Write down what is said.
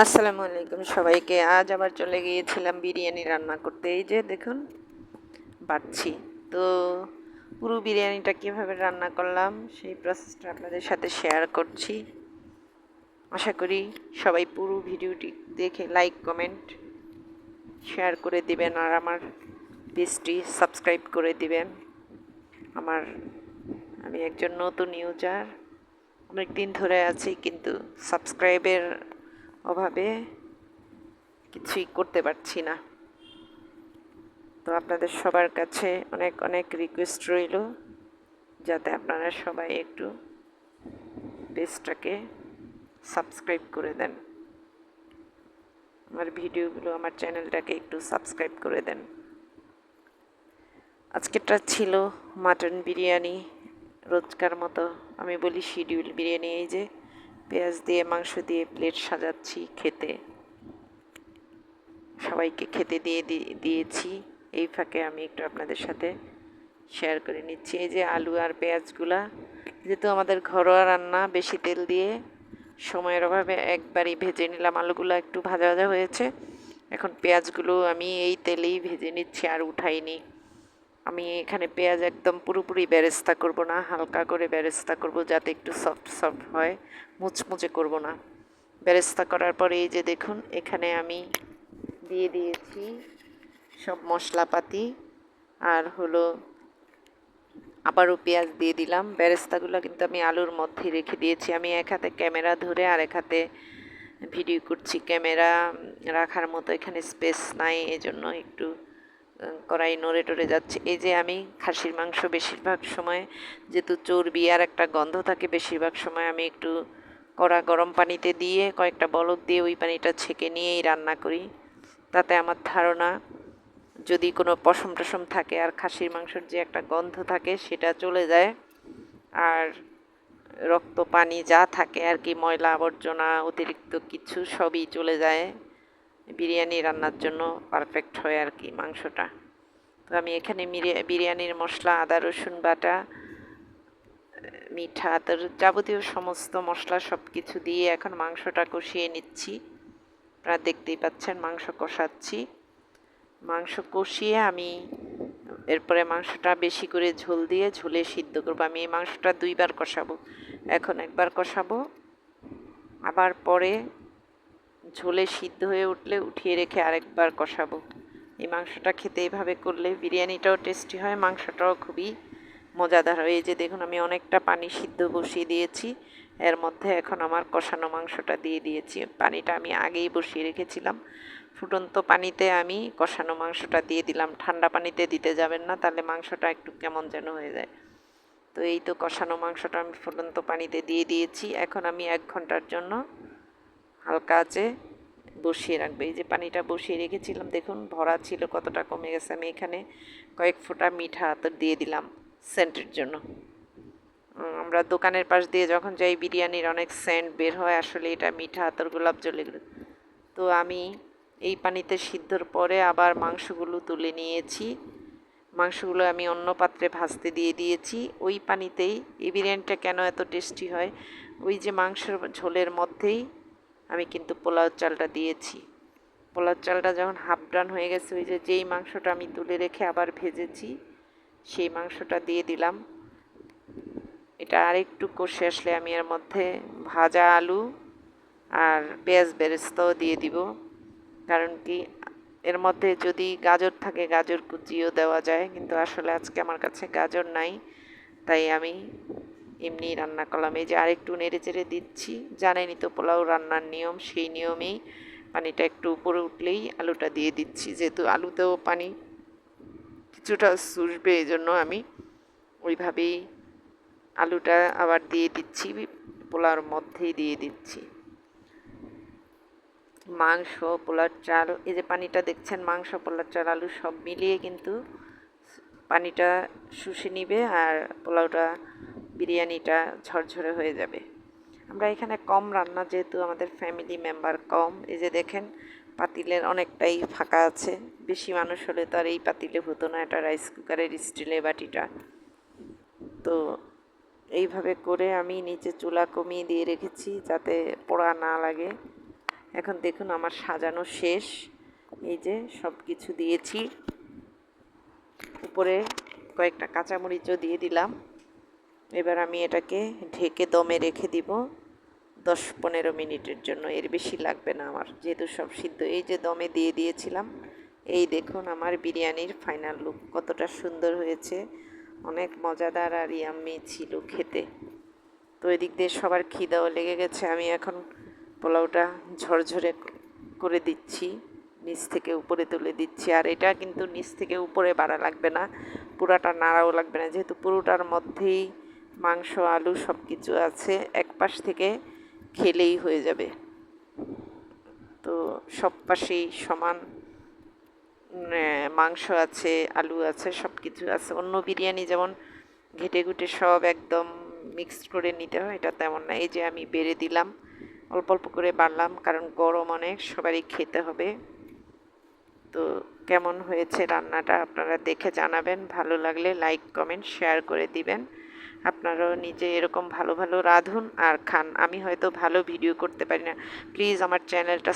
আসসালামু আলাইকুম সবাইকে। আজ আবার চলে গিয়েছিলাম বিরিয়ানি রান্না করতে। এই যে দেখুন, বাড়ছি। তো পুরো বিরিয়ানিটা কীভাবে রান্না করলাম, সেই প্রসেসটা আপনাদের সাথে শেয়ার করছি। আশা করি সবাই পুরো ভিডিওটি দেখে লাইক কমেন্ট শেয়ার করে দিবেন আর আমার পেজটি সাবস্ক্রাইব করে দিবেন। আমার, আমি একজন নতুন ইউজার অনেক দিন ধরে আছি, কিন্তু সাবস্ক্রাইবের অভাবে কিছুই করতে পারছি না। তো আপনাদের সবার কাছে অনেক অনেক রিকোয়েস্ট রইল, যাতে আপনারা সবাই একটু পেজটাকে সাবস্ক্রাইব করে দেন। আমার ভিডিওগুলো, আমার চ্যানেলটাকে একটু সাবস্ক্রাইব করে দেন। আজকেরটা ছিল মাটন বিরিয়ানি, রোজকার মতো আমি বলি শিডিউল বিরিয়ানি, এই যে পেঁয়াজ দিয়ে, মাংস দিয়ে প্লেট সাজাচ্ছি খেতে। সবাইকে খেতে দিয়ে দিয়েছি। এই ফাঁকে আমি একটু আপনাদের সাথে শেয়ার করে নিচ্ছি। এই যে আলু আর পেঁয়াজগুলা যেহেতু আমাদের ঘরোয়া রান্না, বেশি তেল দিয়ে। সময়ের অভাবে একবারই ভেজে নিলাম আলুগুলো, একটু ভাজা ভাজা হয়েছে। এখন পেঁয়াজগুলো আমি এই তেলেই ভেজে নিচ্ছি, আর উঠাইনি। আমি এখানে পেঁয়াজ একদম পুরোপুরি ব্যারেস্তা করব না, হালকা করে ব্যারেস্তা করব যাতে একটু সফট সফট হয়, মুচমুচে করব না। ব্যারেস্তা করার পরে এই যে দেখুন, এখানে আমি দিয়ে দিয়েছি সব মশলাপাতি আর হলো আবারও পেঁয়াজ দিয়ে দিলাম। ব্যারেস্তাগুলো কিন্তু আমি আলুর মধ্যে রেখে দিয়েছি। আমি এক হাতে ক্যামেরা ধরে আর এক হাতে ভিডিও করছি। ক্যামেরা রাখার মতো এখানে স্পেস নাই, এজন্য একটু কড়াই নড়ে টরে যাচ্ছে। এই যে আমি খাসির মাংস বেশিরভাগ সময় যেহেতু চর্বি আর একটা গন্ধ থাকে, বেশিরভাগ সময় আমি একটু কড়া গরম পানিতে দিয়ে কয়েকটা বলক দিয়ে ওই পানিটা ছেঁকে নিয়েই রান্না করি। তাতে আমার ধারণা, যদি কোনো পশম টসম থাকে আর খাসির মাংসের যে একটা গন্ধ থাকে সেটা চলে যায়। আর রক্ত, পানি যা থাকে আর কি, ময়লা, আবর্জনা, অতিরিক্ত কিছু সবই চলে যায়। বিরিয়ানি রান্নার জন্য পারফেক্ট হয় আর কি মাংসটা। তো আমি এখানে বিরিয়ানির মশলা, আদা, রসুন বাটা, মিঠা, তোর যাবতীয় সমস্ত মশলা সব কিছু দিয়ে এখন মাংসটা কষিয়ে নিচ্ছি। আপনারা দেখতেই পাচ্ছেন মাংস কষাচ্ছি। মাংস কষিয়ে আমি এরপরে মাংসটা বেশি করে ঝোল দিয়ে ঝোলে সিদ্ধ করব। আমি এই মাংসটা দুইবার কষাবো। এখন একবার কষাবো। আবার পরে ঝোলে সিদ্ধ হয়ে উঠলে উঠিয়ে রেখে আরেকবার কষাবো। এই মাংসটা খেতে এইভাবে করলে বিরিয়ানিটাও টেস্টি হয়, মাংসটাও খুবই মজাদার হয়। এই যে দেখুন, আমি অনেকটা পানি সিদ্ধ বসিয়ে দিয়েছি। এর মধ্যে এখন আমার কষানো মাংসটা দিয়ে দিয়েছি। পানিটা আমি আগেই বসিয়ে রেখেছিলাম। ফুটন্ত পানিতে আমি কষানো মাংসটা দিয়ে দিলাম। ঠান্ডা পানিতে দিতে যাবেন না, তাহলে মাংসটা একটু কেমন যেন হয়ে যায়। তো এই তো কষানো মাংসটা আমি ফুটন্ত পানিতে দিয়ে দিয়েছি। এখন আমি এক ঘণ্টার জন্য হালকা আছে বসিয়ে রাখবে। এই যে পানিটা বসিয়ে রেখেছিলাম, দেখুন ভরা ছিল কতটা কমে গেছে। আমি এখানে কয়েক ফোঁটা মিঠা আতর দিয়ে দিলাম সেন্টের জন্য। আমরা দোকানের পাশ দিয়ে যখন যাই, বিরিয়ানির অনেক সেন্ট বের হয় আসলে এটা মিঠা আতর, গোলাপ জল এগুলো। তো আমি এই পানিতে সিদ্ধর পরে আবার মাংসগুলো তুলে নিয়েছি। মাংসগুলো আমি অন্য পাত্রে ভাজতে দিয়ে দিয়েছি। ওই পানিতেই এই বিরিয়ানিটা কেন এত টেস্টি হয়? ওই যে মাংসের ঝোলের মধ্যেই আমি কিন্তু পোলাও চালটা দিয়েছি। পোলাও চালটা যখন হাফ ডান হয়ে গেছে, ওই যে যেই মাংসটা আমি তুলে রেখে আবার ভেজেছি, সেই মাংসটা দিয়ে দিলাম। এটা আরেকটু কষে আসলে আমি এর মধ্যে ভাজা আলু আর পেঁয়াজ বেরেস্তাও দিয়ে দিব। কারণ কি, এর মধ্যে যদি গাজর থাকে, গাজর কুচিও দেওয়া যায়, কিন্তু আসলে আজকে আমার কাছে গাজর নাই, তাই আমি এমনি রান্না করলাম। এই যে আরেকটু নেড়ে চেড়ে দিচ্ছি। জানেনি তো পোলাও রান্নার নিয়ম, সেই নিয়মেই পানিটা একটু উপরে উঠলেই আলুটা দিয়ে দিচ্ছি। যেহেতু আলুতেও পানি কিছুটা শুষবে এই জন্য আমি ওইভাবেই আলুটা আবার দিয়ে দিচ্ছি পোলার মধ্যেই দিয়ে দিচ্ছি। মাংস পোলার চাল, এই যে পানিটা দেখছেন, মাংস পোলার চাল, আলু সব মিলিয়ে কিন্তু পানিটা শুষে নিবে আর পোলাওটা বিরিয়ানিটা ঝরঝরে হয়ে যাবে। আমরা এখানে কম রান্না, যেহেতু আমাদের ফ্যামিলি মেম্বার কম। এই যে দেখেন, পাতিলের অনেকটাই ফাঁকা আছে। বেশি মানুষ হলে তো আর এই পাতিলে হতো না, এটা রাইস কুকারের স্টিলে বাটিটা। তো এইভাবে করে আমি নিচে চুলা কমিয়ে দিয়ে রেখেছি, যাতে পোড়া না লাগে। এখন দেখুন, আমার সাজানো শেষ। এই যে সব কিছু দিয়েছি। উপরে কয়েকটা কাঁচামরিচও দিয়ে দিলাম। এবার আমি এটাকে ঢেকে দমে রেখে দিব দশ পনেরো মিনিটের জন্য, এর বেশি লাগবে না আমার, যেহেতু সব সিদ্ধ। এই যে দমে দিয়ে দিয়েছিলাম, এই দেখুন আমার বিরিয়ানির ফাইনাল লুক, কতটা সুন্দর হয়েছে, অনেক মজাদার আর ইয়াম্মি ছিল খেতে। তো এদিক দিয়ে সবার খিদাও লেগে গেছে, আমি এখন পোলাওটা ঝরঝরে করে দিচ্ছি, নিচ থেকে উপরে তুলে দিচ্ছি, আর এটা কিন্তু নিচ থেকে উপরে বাড়া লাগবে না, পুরাটা নাড়াও লাগবে না, যেহেতু পুরোটার মধ্যেই মাংস, আলু সব কিছু আছে এক পাশ থেকে খেলেই হয়ে যাবে। তো সব পাশেই সমান মাংস আছে, আলু আছে সব কিছু আছে। অন্য বিরিয়ানি যেমন ঘেটে ঘুটে সব একদম মিক্সড করে নিতে হয়, এটা তেমন না। এই যে আমি বেড়ে দিলাম, অল্প অল্প করে বাড়লাম, কারণ গরম অনেক, সবারই খেতে হবে। তো কেমন হয়েছে রান্নাটা আপনারা দেখে জানাবেন। ভালো লাগলে লাইক কমেন্ট শেয়ার করে দিবেন। আপনারাও নিজে এরকম ভালো ভালো রাঁধুন আর খান। আমি হয়তো ভালো ভিডিও করতে পারি না। প্লিজ আমার চ্যানেলটা